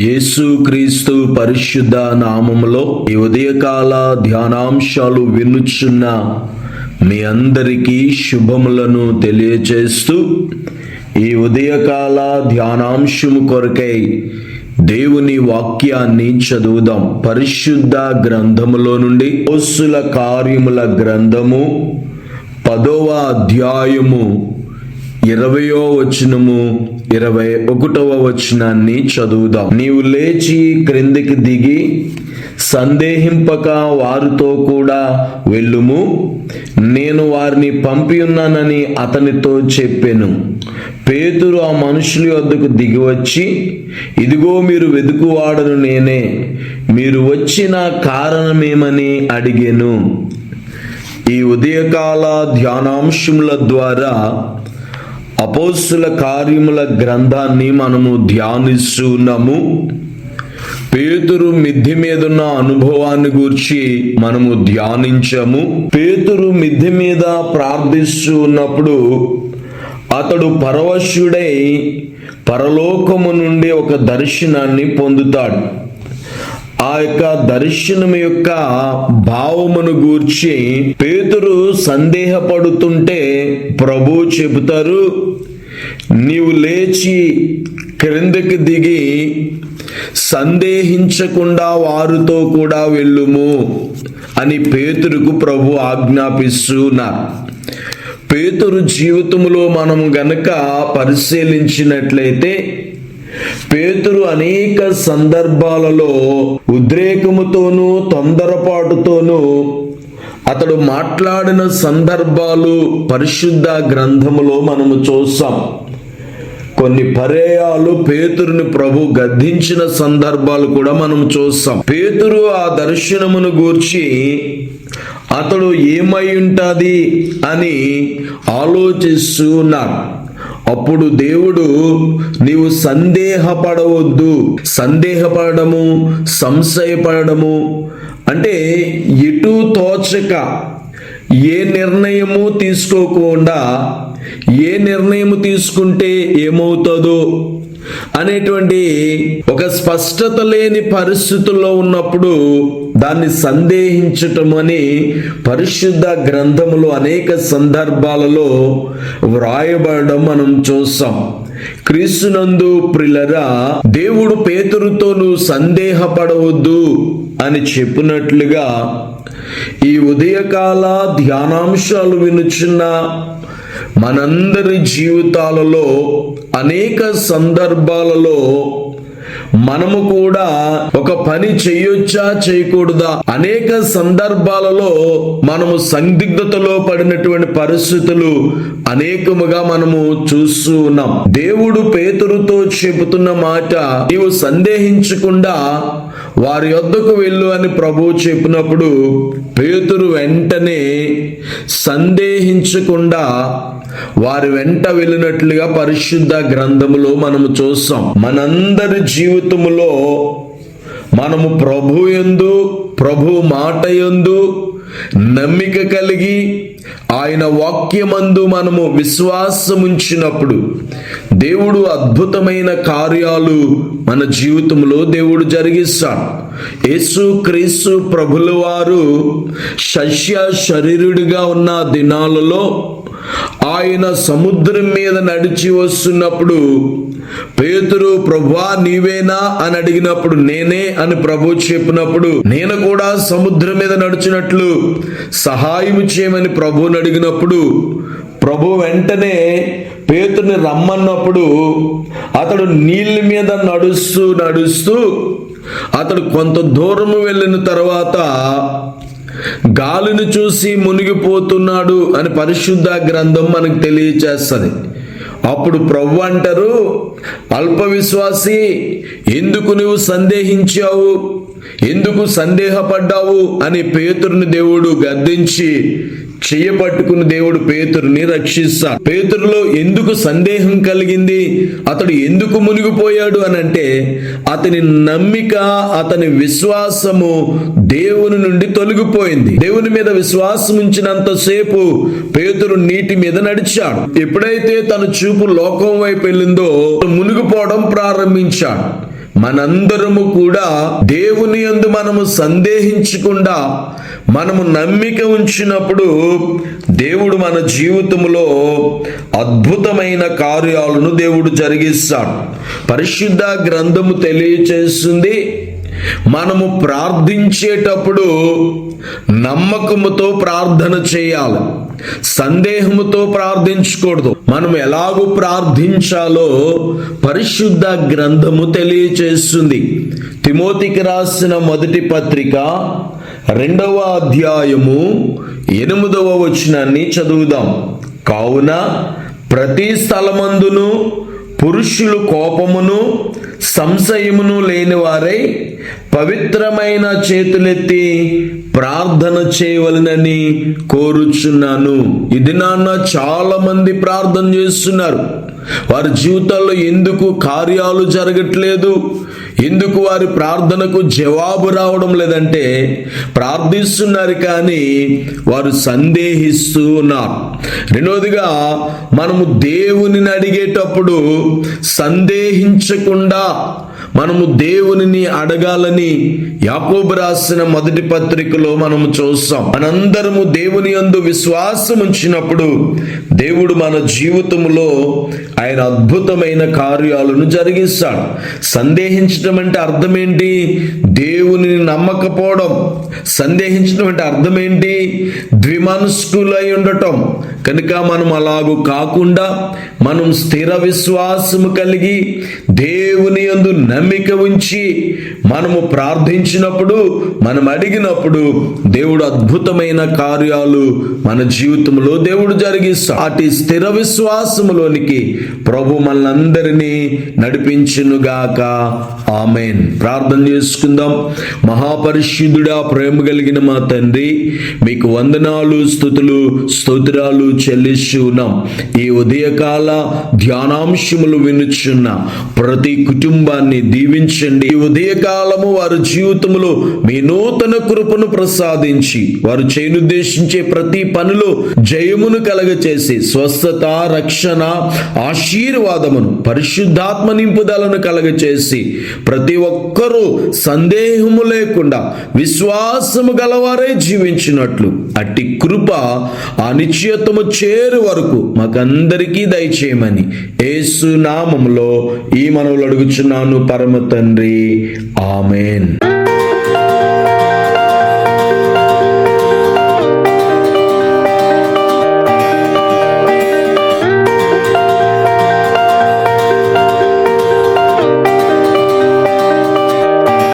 యేసుక్రీస్తు పరిశుద్ధ నామములో ఈ ఉదయకాల ధ్యానాంశాలు వినుచున్న మీ అందరికీ శుభములను తెలియచేస్తూ ఈ ఉదయకాల ధ్యానాంశము కొరకై దేవుని వాక్యాన్ని చదువుదాం. పరిశుద్ధ గ్రంథములో నుండి పోస్సుల కార్యముల గ్రంథము పదవ అధ్యాయము ఇరవయో వచనము ఇరవై ఒకటవ వచనాన్ని చదువుదాం. నీవు లేచి క్రిందికి దిగి సందేహింపక వారితో కూడా వెళ్ళుము. నేను వారిని పంపి ఉన్నానని అతనితో చెప్పాను. పేతురు ఆ మనుషుల వద్దకు దిగివచ్చి ఇదిగో మీరు వెతుకువాడను నేనే మీరు వచ్చిన కారణమేమని అడిగాను. ఈ ఉదయకాల ధ్యానాంశముల ద్వారా అపోస్తుల కార్యముల గ్రంథాన్ని మనము ధ్యానిస్తున్నాము. పేతురు మిద్ది మీద ఉన్న అనుభవాన్ని గురించి మనము ధ్యానించము. పేతురు మిద్ది మీద ప్రార్థిస్తూ ఉన్నప్పుడు అతడు పరవశుడై పరలోకము నుండి ఒక దర్శనాన్ని పొందుతాడు. ఆ యొక్క దర్శనం యొక్క భావమును గూర్చి పేతురు సందేహపడుతుంటే ప్రభు చెబుతారు నీవు లేచి క్రిందకి దిగి సందేహించకుండా వారితో కూడా వెళ్ళుము అని పేతురుకు ప్రభు ఆజ్ఞాపిస్తున్నారు పేతురు జీవితంలో మనం గనక పరిశీలించినట్లయితే పేతురు అనేక సందర్భాలలో ఉద్రేకముతోనూ తొందరపాటుతోనూ అతడు మాట్లాడిన సందర్భాలు పరిశుద్ధ గ్రంథములో మనము చూస్తాం. కొన్ని పర్యాయాలు పేతురుని ప్రభు గద్దించిన సందర్భాలు కూడా మనం చూస్తాం. పేతురు ఆ దర్శనమును గూర్చి అతడు ఏమై ఉంటుంది? అని ఆలోచిస్తూ ఉన్నారు. అప్పుడు దేవుడు నీవు సందేహపడవద్దు. సందేహపడము సంశయపడము. అంటే ఎటు తోచక ఏ నిర్ణయము తీసుకోకుండా ఏ నిర్ణయం తీసుకుంటే ఏమవుతుందో అనేటువంటి ఒక స్పష్టత లేని పరిస్థితుల్లో ఉన్నప్పుడు దాన్ని సందేహించటం అని పరిశుద్ధ గ్రంథములు అనేక సందర్భాలలో వ్రాయబడడం మనం చూస్తాం. క్రీస్తునందు ప్రిలరా దేవుడు పేతురుతో సందేహపడవద్దు అని చెప్పినట్లుగా ఈ ఉదయకాల ధ్యానాంశాలు వినుచున్న మనందరి జీవితాలలో అనేక సందర్భాలలో మనము కూడా ఒక పని చేయొచ్చా చేయకూడదా? అనేక సందర్భాలలో మనము సందిగ్ధతలో పడినటువంటి పరిస్థితులు అనేకముగా మనము చూస్తూ ఉన్నాం. దేవుడు పేతురుతో చెబుతున్న మాట నీవు సందేహించకుండా వారి యొద్దకు వెళ్ళు అని ప్రభువు చెప్పినప్పుడు పేతురు వెంటనే సందేహించకుండా వారి వెంట వెళ్ళినట్లుగా పరిశుద్ధ గ్రంథములో మనము చూస్తాం. మనందరి జీవితములో మనము ప్రభు యందు ప్రభు మాట యందు నమ్మిక కలిగి ఆయన వాక్యమందు మనము విశ్వాసముంచినప్పుడు దేవుడు అద్భుతమైన కార్యాలు మన జీవితంలో దేవుడు జరిగిస్తాడు. యేసు క్రీస్తు ప్రభులవారు శస్య శరీరుడిగా ఉన్న దినాలలో ఆయన సముద్రం మీద నడిచి వస్తున్నప్పుడు పేతురు ప్రభువా నీవేనా? అని అడిగినప్పుడు నేనే అని ప్రభు చెప్పినప్పుడు నేను కూడా సముద్రం మీద నడిచినట్లు సహాయం చేయమని ప్రభుని అడిగినప్పుడు ప్రభు వెంటనే పేతుని రమ్మన్నప్పుడు అతడు నీళ్ళ మీద నడుస్తూ నడుస్తూ అతడు కొంత దూరం వెళ్ళిన తర్వాత గాలిని చూసి మునిగిపోతున్నాడు అని పరిశుద్ధ గ్రంథం మనకు తెలియచేస్తుంది. అప్పుడు ప్రభు అంటారు అల్ప విశ్వాసి ఎందుకు నువ్వు సందేహించావు? ఎందుకు సందేహపడ్డావు? అని పేతురుని దేవుడు గద్దించి చేయబట్టుకున్న దేవుడు పేతురుని రక్షిస్తాడు. పేతురులో ఎందుకు సందేహం కలిగింది? అతడు ఎందుకు మునిగిపోయాడు అని అంటే అతని నమ్మిక అతని విశ్వాసము దేవుని నుండి తొలగిపోయింది. దేవుని మీద విశ్వాసం ఉంచినంతసేపు పేతురు నీటి మీద నడిచాడు. ఎప్పుడైతే తన చూపు లోకం వైపు వెళ్ళిందో మునిగిపోవడం ప్రారంభించాడు. మనందరము కూడా దేవుని యందు మనము సందేహించకుండా మనము నమ్మిక ఉంచినప్పుడు దేవుడు మన జీవితంలో అద్భుతమైన కార్యాలను దేవుడు జరిగిస్తాడు. పరిశుద్ధ గ్రంథము తెలియచేస్తుంది. మనము ప్రార్థించేటప్పుడు నమ్మకముతో ప్రార్థన చేయాలి. సందేహముతో ప్రార్థించకూడదు. మనం ఎలాగూ ప్రార్థించాలో పరిశుద్ధ గ్రంథము తెలియచేస్తుంది. తిమోతికి రాసిన మొదటి పత్రిక రెండవ అధ్యాయము ఎనిమిదవ వచనాన్ని చదువుదాం. కావున ప్రతి స్థలమందును పురుషులు కోపమును సంశయమును లేని వారై పవిత్రమైన చేతులెత్తి ప్రార్థన చేయవలనని కోరుచున్నాను. ఇది నాన్న చాలా మంది ప్రార్థన చేస్తున్నారు. వారి జీవితాల్లో ఎందుకు కార్యాలు జరగట్లేదు? ఎందుకు వారి ప్రార్థనకు జవాబు రావడం లేదంటే ప్రార్థిస్తున్నారు కానీ వారు సందేహిస్తూ ఉన్నారు. రెండవదిగా మనము దేవునిని అడిగేటప్పుడు సందేహించకుండా 자, మనము దేవునిని అడగాలని యాకోబు రాసిన మొదటి పత్రికలో మనము చూస్తాం. మనందరము దేవుని యందు విశ్వాసం ఉంచినప్పుడు దేవుడు మన జీవితంలో ఆయన అద్భుతమైన కార్యాలను జరిగిస్తాడు. సందేహించడం అంటే అర్థం ఏంటి దేవుని నమ్మకపోవడం. సందేహించడం అంటే అర్థం ఏంటి ద్విమనస్కులై ఉండటం. కనుక మనం అలాగూ కాకుండా మనం స్థిర విశ్వాసము కలిగి దేవుని యందు నమ్మిక ఉంచి మనము ప్రార్థించినప్పుడు మనం అడిగినప్పుడు దేవుడు అద్భుతమైన కార్యాలు మన జీవితంలో దేవుడు జరిగిస్తాడు. అటు స్థిర విశ్వాసములోనికి ప్రభు మనందరినీ నడిపించునుగాక. ఆమెన్. ప్రార్థన చేసుకుందాం. మహాపరిశుద్ధుడా ప్రేమ కలిగిన మా తండ్రి మీకు వందనాలు స్థుతులు స్తోత్రాలు చెల్లిస్తూ ఉన్నాం. ఈ ఉదయకాల ధ్యానాంశములు వినుచున్న ప్రతి కుటుంబాన్ని దీవించండి. ఈ ఉదయకాలము వారి జీవితంలో మీ నూతన కృపను ప్రసాదించి వారు చేయనుద్దేశించే ప్రతి పనిలో జయమును కలగచేసి స్వస్థత రక్షణ ఆశీర్వాదమును పరిశుద్ధాత్మ నింపుదలను కలగచేసి ప్రతి ఒక్కరూ సందేహము లేకుండా విశ్వాసము గలవారే జీవించినట్లు అట్టి కృప ఆ నిశ్చయతము చేరు వరకు మాకందరికీ దయచేయమని ఏసు నామంలో ఈ మనవులు అడుగుచున్నాను పరమ తండ్రి ఆమెన్.